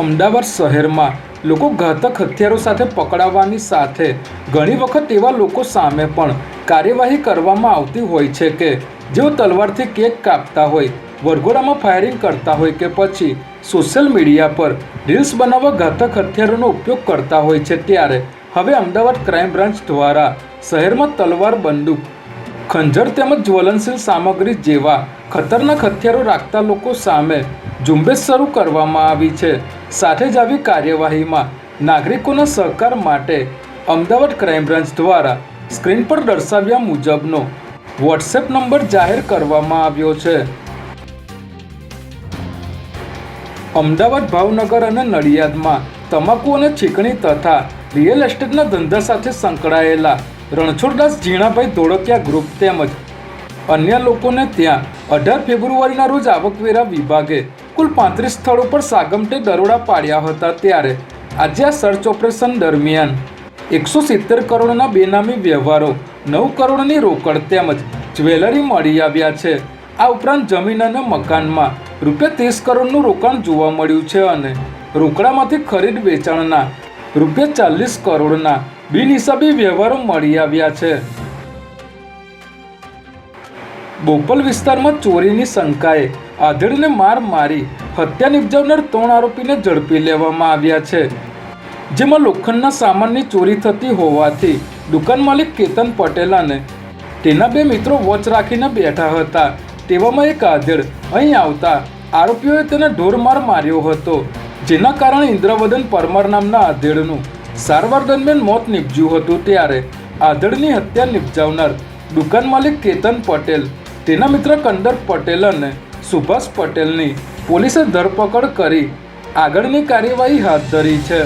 અમદાવાદ શહેરમાં લોકો ઘાતક હથિયારો સાથે પકડાવવાની સાથે ઘણી વખત એવા લોકો સામે પણ કાર્યવાહી કરવામાં આવતી હોય છે કે જેઓ તલવારથી કેક કાપતા હોય, વરઘોડામાં ફાયરિંગ કરતા હોય કે પછી સોશિયલ મીડિયા પર રીલ્સ બનાવવા ઘાતક હથિયારોનો ઉપયોગ કરતા હોય છે ત્યારે હવે અમદાવાદ ક્રાઇમ બ્રાન્ચ દ્વારા શહેરમાં તલવાર બંદૂક, ખંજર તેમજ જ્વલનશીલ સામગ્રી જેવા ખતરનાક હથિયારો રાખતા લોકો સામે ઝુંબેશ શરૂ કરવામાં આવી છે. સાથે જ આવી કાર્યવાહીમાં નાગરિકોના સહકાર માટે અમદાવાદ ક્રાઇમ બ્રાન્ચ દ્વારા સ્ક્રીન પર દર્શાવ્યા મુજબનો વોટ્સએપ નંબર જાહેર કરવામાં આવ્યો છે. અમદાવાદ ભાવનગર અને નડિયાદમાં તમાકુ અને છીકણી તથા રિયલ એસ્ટેટના ધંધા સાથે સંકળાયેલા રણછોડદાસ ઝીણાભાઈ ધોળકિયા ગ્રુપ તેમજ અન્ય લોકોને ત્યાં અઢાર ફેબ્રુઆરીના રોજ આવકવેરા વિભાગે કુલ પાંત્રીસ સ્થળ પર સાગમટે દરોડા પાડ્યા હતા ત્યારે આજે આ સર્ચ ઓપરેશન દરમિયાન એકસો સિત્તેર કરોડના બેનામી વ્યવહારો, નવ કરોડની રોકડ તેમજ જ્વેલરી મળી આવ્યા છે. આ ઉપરાંત જમીન અને મકાનમાં રૂપિયા ત્રીસ કરોડનું રોકાણ જોવા મળ્યું છે અને રોકડામાંથી ખરીદ વેચાણના રૂપિયા ચાલીસ કરોડના બિનહિસાબી વ્યવહારો મળી આવ્યા છે. બોપલ વિસ્તારમાં ચોરીની શંકાએ આધેડને માર મારી હત્યા નિપજાવનાર ત્રણ આરોપીને ઝડપી લેવામાં આવ્યા છે. જેમાં લોખંડના સામાનની ચોરી થતી હોવાથી દુકાન માલિક કેતન પટેલ અને તેના બે મિત્રો વોચ રાખીને બેઠા હતા. તેવામાં એક આધેડ અહીં આવતા આરોપીઓએ તેને ઢોરમાર માર્યો હતો, જેના કારણે ઇન્દ્રવદન પરમાર નામના આધેડનું સારવાર દરમિયાન મોત નીપજ્યું હતું. ત્યારે આધેડની હત્યા નિપજાવનાર દુકાન માલિક કેતન પટેલ તેના મિત્ર કંદર પટેલ અને સુભાષ પટેલની પોલીસે ધરપકડ કરી આગળની કાર્યવાહી હાથ ધરી છે.